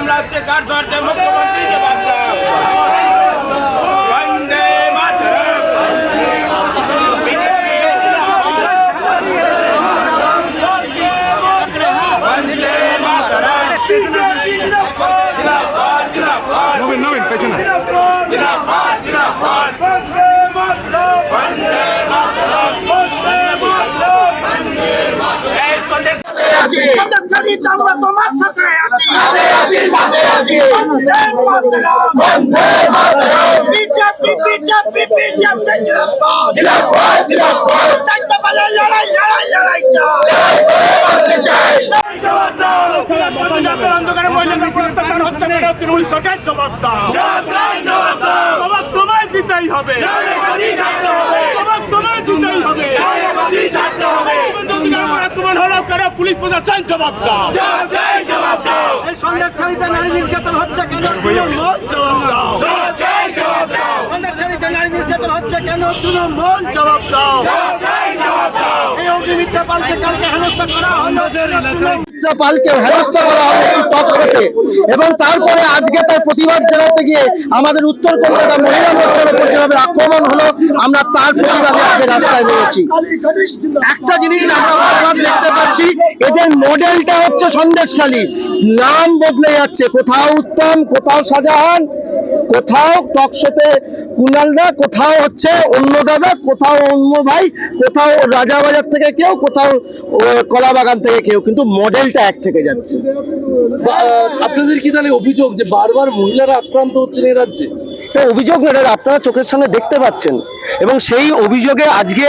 হামলা হচ্ছে কার ধরতে মুখ্যমন্ত্রী জবাব দাও বন্দে মাতরম বন্দে মাতরম জিন্দাবাদ জিন্দাবাদ নবীন নবীন পেছনে জিন্দাবাদ জিন্দাবাদ বন্দে এই সন্দেশ সন্দেশখালী আমরা তোমার সাথে আছি। বিজেপি বিজেপি বিজেপি জিন্দাবাদ। দায়িত্ব পালন লড়াই লড়াই লড়াই চাই। অন্ধকারে মহিলাদের উপর অত্যাচার হচ্ছে কেন তৃণমূল সরকার জবাব দাও জবাব তোমায় দিতেই হবে জবাব তোমায় দিতেই হবে অন্ধকারের উপর কেন পুলিশ প্রশাসন জবাব দাও। এই সন্দেশখালীতে নারী নির্যাতন হচ্ছে কেন? তৃণমূল জবাব দাও। সন্দেশখালীতে নারী নির্যাতন হচ্ছে কেন? তৃণমূল জবাব দাও। এই অগ্নিমিত্রা পালকে কালকে হেনস্থা করা হলো। পালকে হেনস্থা করা হয় একটি টক এবং তারপরে আজকে তার প্রতিবাদ জানাতে গিয়ে আমাদের উত্তর কলকাতা মহিলা মোর্চার উপর যেভাবে আক্রমণ হলো, আমরা তার প্রতিবাদে আজকে রাস্তায় নেমেছি একটা জিনিস আমরা দেখতে পাচ্ছি, এদের মডেলটা হচ্ছে সন্দেশখালী। নাম বদলে যাচ্ছে। কোথাও উত্তম, কোথাও শাহজাহান, কোথাও টকশোতে কুনালদা কোথাও হচ্ছে অন্য দাদা কোথাও অন্য ভাই কোথাও রাজাবাজার থেকে কেউ কোথাও কলা বাগান থেকে কেউ কিন্তু মডেলটা এক থেকে যাচ্ছে। আপনাদের কি তাহলে অভিযোগ যে বারবার মহিলারা আক্রান্ত হচ্ছেন এই রাজ্যে? অভিযোগ না এটা আপনারা চোখের সামনে দেখতে পাচ্ছেন। এবং সেই অভিযোগে আজকে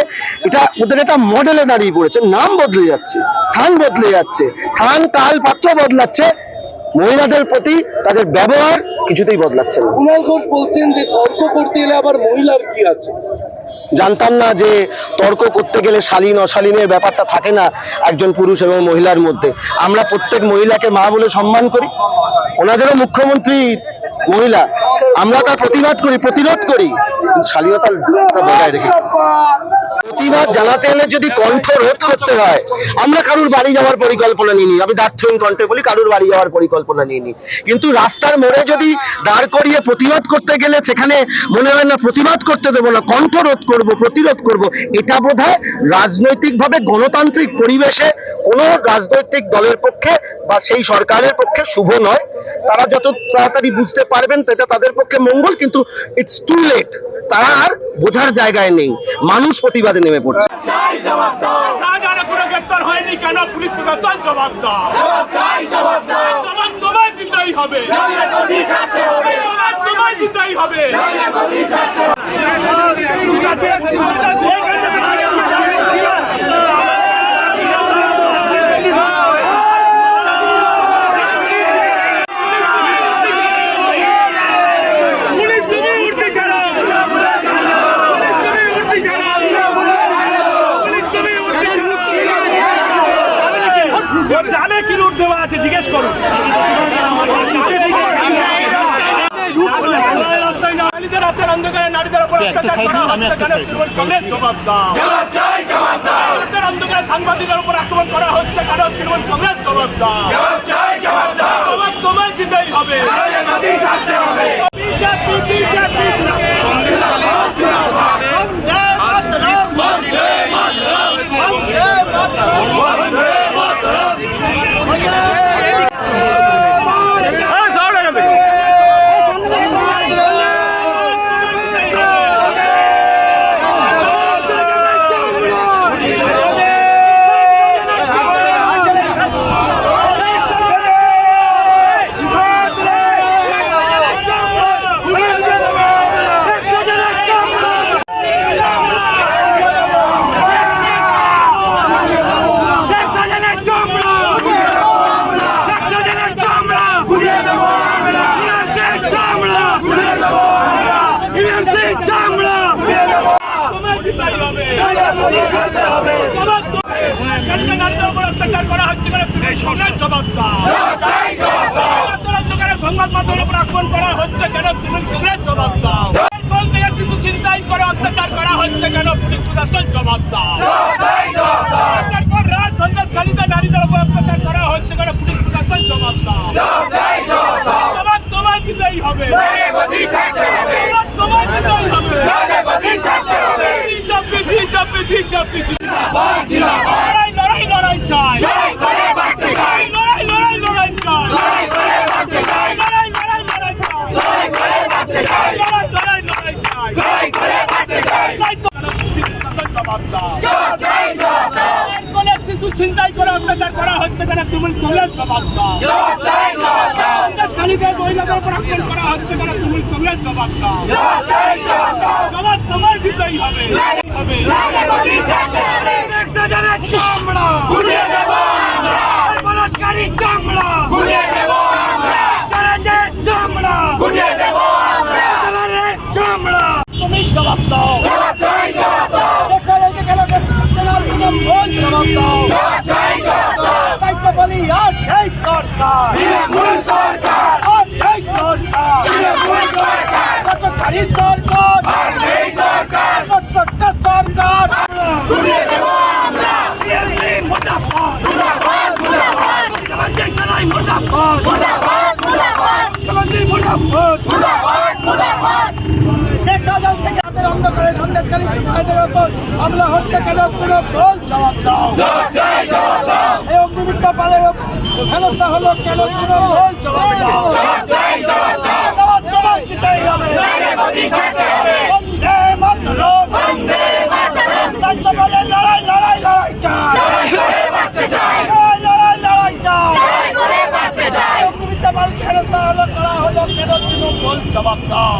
এটা ওদের একটা মডেলে দাঁড়িয়ে পড়েছে। নাম বদলে যাচ্ছে স্থান বদলে যাচ্ছে স্থান কাল পাত্র বদলাচ্ছে। মহিলাদের প্রতি তাদের ব্যবহার কিছুতেই বদলাচ্ছে না। কুণাল ঘোষ বলছেন যে তর্ক করতে এলে আবার মহিলার কি আছে? জানতাম না যে তর্ক করতে গেলে শালীন অশালীনের ব্যাপারটা থাকে না একজন পুরুষ এবং মহিলার মধ্যে। আমরা প্রত্যেক মহিলাকে মা বলে সম্মান করি। ওনাদেরও মুখ্যমন্ত্রী মহিলা। আমরা তার প্রতিবাদ করি প্রতিরোধ করি। শালীনতা বজায় রেখে। প্রতিবাদ জানাতে এলে যদি কণ্ঠ রোধ করতে হয়, আমরা কারুর বাড়ি যাওয়ার পরিকল্পনা নিইনি। আমি দার্থহীন কণ্ঠে বলি, কারুর বাড়ি যাওয়ার পরিকল্পনা নিইনি। কিন্তু রাস্তার মোড়ে যদি দাঁড় করিয়ে প্রতিবাদ করতে গেলে সেখানে মনে হয় না প্রতিবাদ করতে দেবো না, কণ্ঠ রোধ করব, প্রতিরোধ করব, এটা বোধ হয় রাজনৈতিকভাবে গণতান্ত্রিক পরিবেশে কোনো রাজনৈতিক দলের পক্ষে বা সেই সরকারের পক্ষে শুভ নয়। তারা যত তাড়াতাড়ি বুঝতে পারবেন সেটা তাদের পক্ষে মঙ্গল, কিন্তু ইটস টু লেট তারা আর বোঝার জায়গায় নেই। মানুষ প্রতিবাদে নেমে পড়ছে। গ্রেপ্তার হয়নি কেন পুলিশ প্রশাসন জবাব দাও। জবাব তোমায় দিতেই হবে। জবাব তোমায় দিতেই হবে। ঠিক আছে, ঠিক আছে। পুলিশ তুমি উঠতে ছাড়ো পুলিশ তুমি উঠতে ছাড়ো পুলিশ তুমি উঠতে ছাড়ো ও জানে কি রুট দেওয়া আছে জিজ্ঞেস করুন আপনার অন্ধকারে নারীদের উপর অত্যাচার করা হচ্ছে কেন তৃণমূল কংগ্রেস জবাব দাও। রাতের অন্ধকারে সাংবাদিকদের উপর আক্রমণ করা হচ্ছে কেন তৃণমূল কংগ্রেস জবাব দাও। জবাব তোমায় দিতেই হবে। বিজেপি বিজেপি অত্যাচার করা হচ্ছে সংবাদ মাধ্যমের উপর আক্রমণ করা হচ্ছে কেন তুমি কংগ্রেস জবাব দাও শিশু চিন্তাই করে অত্যাচার করা হচ্ছে কেন পুলিশ প্রশাসন জবাব দাও তারপর রাত সন্ধ্যাখালিতে নারীদের উপর অত্যাচার করা হচ্ছে কেন পুলিশ প্রশাসন জবাব দাও হবে নইলে গদি ছাড়তে হবে জবাব তোমায় দিতেই হবে নইলে গদি ছাড়তে হবে বিজেপি বিজেপি বিজেপি জিন্দাবাদ জিন্দাবাদ লড়াই লড়াই লড়াই চাই লড়াই করে বাঁচতে চাই লড়াই লড়াই লড়াই চাই লড়াই করে বাঁচতে চাই লড়াই লড়াই লড়াই চাই লড়াই করে বাঁচতে চাই লড়াই লড়াই লড়াই চাই লড়াই করে বাঁচতে চাই তাই তো জবাব দাও জবাব চাই জবাব দাও কোলে শিশু ছিনতাই করে অত্যাচার করা হচ্ছে কেন তুমি তোমরা জবাব দাও। জবাব চাই জবাব দাও খালিদে মহিলাদের উপর আক্রমণ করা হচ্ছে কেন তুমি তোমরা জবাব দাও। জবাব তোমার দিতেই হবে। চামড়া। চামড়া গুলিয়ে দেব আমরা চরণের চামড়া গুলিয়ে দেব আমরা চরণের চামড়া তুমি জবাব দাও জবাব চাই জবাব দাও শেখ সাহেবকে কেন কেন তৃণমূল জবাব দাও জবাব চাই জবাব দাও তাই তো বলি আর সরকার তৃণমূল সরকার। আর সরকার তৃণমূল সরকার কতকারী সরকার আর নেই সরকার কতটা সরকার গুলিয়ে দেব আমরা বিএনপি মুর্দাবাদ মুর্দাবাদ মুর্দাবাদ মুখ্যমন্ত্রী চালাই মুর্দাবাদ মুর্দাবাদ মুর্দাবাদ মুখ্যমন্ত্রী মুর্দাবাদ মুর্দাবাদ মুর্দাবাদ শেখ শাহজাহান থেকে হাতের অন্ধকারে সন্দেশকারী ভাইদের ওপর হামলা হচ্ছে কেন তৃণমূল জবাব দাও জবাব চাই এই অগ্নিমিত্রা পালের হেনস্থা হলো কেন তৃণমূল? জবাব দাও। জবাব জবাব দিতেই হবে। বন্দে মাতরম। বন্দে মাতরম তাই লড়াই লড়াই লড়াই চাই। লড়াই বাঁচতে হলো কেন জবাব দাও।